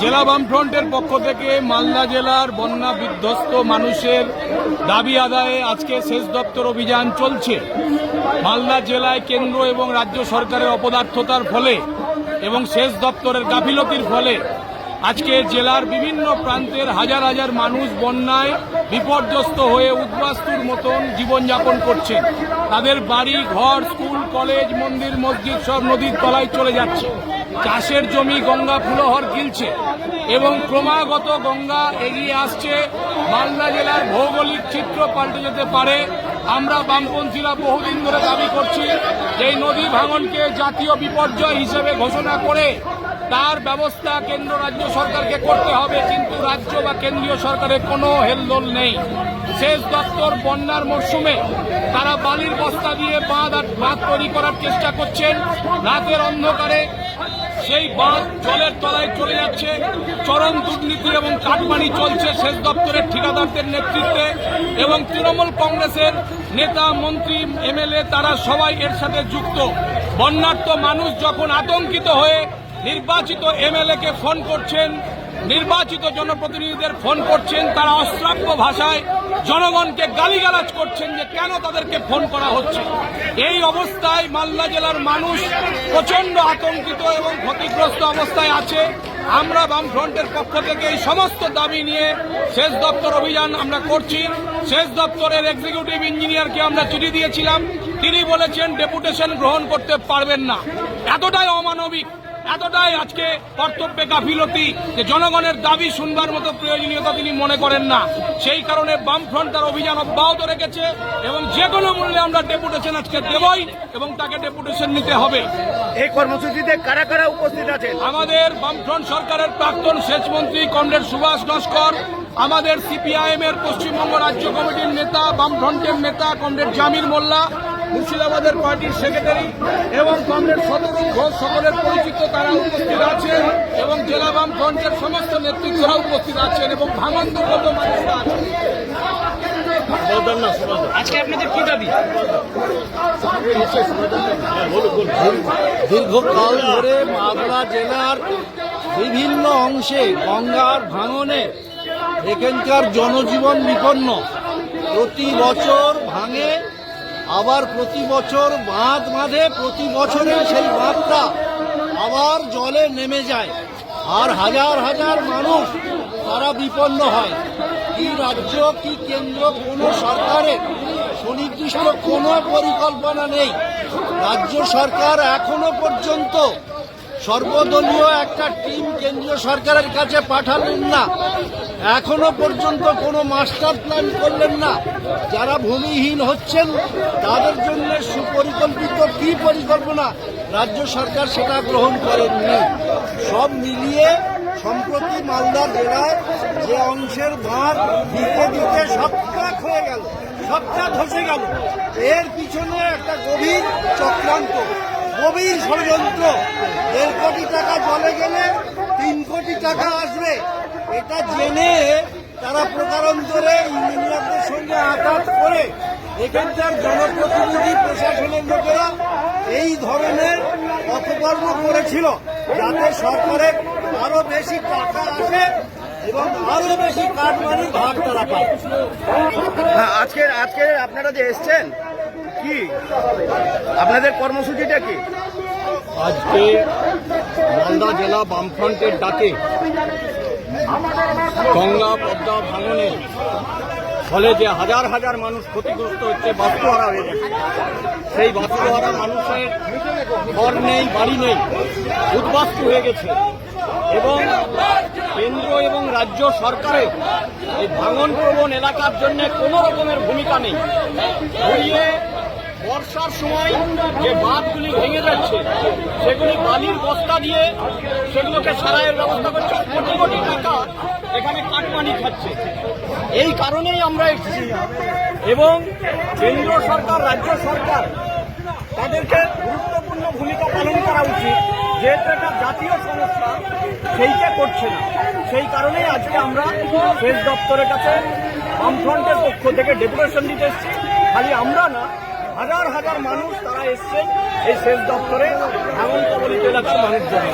জেলা বামফ্রন্টের পক্ষ থেকে মালদা জেলার বন্যা বিধ্বস্ত মানুষের দাবি আদায়ে আজকে সেচ দপ্তর অভিযান চলছে। মালদা জেলায় কেন্দ্র এবং রাজ্য সরকারের অপদার্থতার ফলে এবং সেচ দপ্তরের গাফিলতির ফলে আজকে জেলার বিভিন্ন প্রান্তের হাজার হাজার মানুষ বন্যায় বিপর্যস্ত হয়ে উদ্বাস্তুর মতন জীবনযাপন করছেন। তাদের বাড়ি, ঘর, স্কুল, কলেজ, মন্দির, মসজিদ সব নদীর তলায় চলে যাচ্ছে। চাষের জমি গঙ্গা ফুলহর গিলছে এবং ক্রমাগত গঙ্গা এগিয়ে আসছে। মালদা জেলার ভৌগোলিক চিত্র পাল্টে যেতে পারে। আমরা বামপন্থীরা বহুদিন ধরে দাবি করছি এই নদী ভাঙনকে জাতীয় বিপর্যয় হিসেবে ঘোষণা করে তার ব্যবস্থা কেন্দ্র রাজ্য সরকারকে করতে হবে, কিন্তু রাজ্য বা কেন্দ্রীয় সরকারের কোনো হেলদোল নেই। সেচ দপ্তর বন্যার মরশুমে তারা বালির বস্তা দিয়ে বাঁধ আর বাঁধ তৈরি করার চেষ্টা করছেন। রাতের অন্ধকারে সেই বাঁধ জলের তলায় চলে যাচ্ছে। চরম দুর্নীতি এবং কাটমানি চলছে সেচ দপ্তরের ঠিকাদারদের নেতৃত্বে এবং তৃণমূল কংগ্রেসের নেতা, মন্ত্রী, এমএলএ তারা সবাই এর সাথে যুক্ত। বন্যার্থ মানুষ যখন আতঙ্কিত হয়ে নির্বাচিত এমএলএ কে ফোন করছেন, নির্বাচিত জনপ্রতিনিধিদের ফোন করছেন, তারা অশ্রাব্য ভাষায় জনগণকে গালিগালাজ করছেন যে কেন তাদেরকে ফোন করা হচ্ছে। এই অবস্থায় মালদা জেলার মানুষ প্রচণ্ড আতঙ্কিত এবং ক্ষতিগ্রস্ত অবস্থায় আছে। আমরা বামফ্রন্টের পক্ষ থেকে এই সমস্ত দাবি নিয়ে শেষ দপ্তর অভিযান আমরা করছি। শেষ দপ্তরের এক্সিকিউটিভ ইঞ্জিনিয়ারকে আমরা চিঠি দিয়েছিলাম। তিনি বলেছেন ডেপুটেশন গ্রহণ করতে পারবেন না। এতটাই অমানবিক এতটাই আজকে কর্তব্যে গাফিলতি যে জনগণের দাবি শুনবার মতো প্রয়োজনীয়তা তিনি মনে করেন না। সেই কারণে বামফ্রন্ট তার অভিযান অব্যাহত রেখেছে এবং যে কোনো মূল্যে আমরা ডেপুটেশন আজকে দেবই এবং তাকে ডেপুটেশন নিতে হবে। এই কর্মসূচিতে কারা কারা উপস্থিত আছেন? আমাদের বামফ্রন্ট সরকারের প্রাক্তন সেচ মন্ত্রী কমরেড সুভাষ নস্কর আমাদের সিপিআইএম এর পশ্চিমবঙ্গ রাজ্য কমিটির নেতা বামফ্রন্টের নেতা কমরেড জামির মোল্লা মুর্শিদাবাদের পার্টির সেক্রেটারি এবং কমরেড শতরূপ ঘোষ সকলের পরিচিত তারা উপস্থিত আছেন এবং জেলা বামফ্রন্টের সমস্ত নেতৃত্বরা উপস্থিত আছেন এবং ভাঙন দুর্গত মানুষরা আজকে আপনাদের কি দাবি? দীর্ঘকাল ধরে মালদা জেলার বিভিন্ন অংশে গঙ্গার ভাঙনে এখানকার জনজীবন বিপন্ন। প্রতি বছর ভাঙে আবার প্রতি বছর বাঁধ বাঁধে প্রতি বছরে সেই বাঁধটা আবার জলে নেমে যায়। আর হাজার হাজার মানুষ তারা বিপন্ন হয়। কি রাজ্য, কি কেন্দ্র, কোনো সরকারের সুনির্দিষ্ট কোনো পরিকল্পনা নেই। রাজ্য সরকার এখনও পর্যন্ত সর্বদলীয় একটা টিম কেন্দ্রীয় সরকারের কাছে পাঠালেন না। এখনও পর্যন্ত কোনো মাস্টার প্ল্যান করলেন না। যারা ভূমিহীন হচ্ছেন, তাদের জন্য সুপরিকল্পিত কি পরিকল্পনা? রাজ্য সরকার সেটা গ্রহণ করেননি। সব মিলিয়ে সম্প্রতি মালদা জেলায় যে অংশের বাঁধ দিতে দিতে সবটাক হয়ে গেল সবটা ধসে গেল। এর পিছনে একটা গভীর চক্রান্ত, গভীর ষড়যন্ত্র। দেড় কোটি টাকা জলে গেলে তিন কোটি টাকা আসবে। এটা জেনে তারা প্রকারান্তরে ইঞ্জিনিয়ারদের সঙ্গে আঘাত করে এখানকার জনপ্রতিনিধি প্রশাসনের লোকেরা এই ধরনের অপকর্ম করেছিল যাতে সরকারের আরও বেশি টাকা আসে এবং আরও বেশি কাটমানির ভাগ তারা পায়। হ্যাঁ আজকে আজকে আপনারা যে এসছেন কি? আপনাদের কর্মসূচিটা কি? আজকে মালদা জেলা বামফ্রন্টের ডাকে গঙ্গা পদ্মা ভাঙনে ফলে যে হাজার হাজার মানুষ ক্ষতিগ্রস্ত হচ্ছে বাস্তুহারা হয়ে সেই বাস্তুহারা মানুষের ঘর নেই, বাড়ি নেই, উদ্বাস্তু হয়ে গেছে। এবং কেন্দ্র এবং রাজ্য সরকারের এই ভাঙন প্রবণ এলাকার জন্য কোনো রকমের ভূমিকা নেই। বর্ষার সময় যে বাঁধগুলি ভেঙে যাচ্ছে, সেগুলি বালির বস্তা দিয়ে সেগুলোকে সারাইয়ের ব্যবস্থা করছে। কোটি কোটি টাকা এখানে কাটমানি খাচ্ছে। এই কারণেই আমরা এসেছি। এবং কেন্দ্র সরকার, রাজ্য সরকার, তাদেরকে গুরুত্বপূর্ণ ভূমিকা পালন করা উচিত। যেহেতু এটা জাতীয় সমস্যা সেইটা করছে না। সেই কারণেই আজকে আমরা সেচ দপ্তরের কাছে বামফ্রন্টের পক্ষ থেকে ডেপুটেশন দিতে এসেছি। খালি আমরা না হাজার হাজার মানুষ তারা এসছেন এই সেচ দপ্তরে এমন কবলিত এলাকার মানুষজন।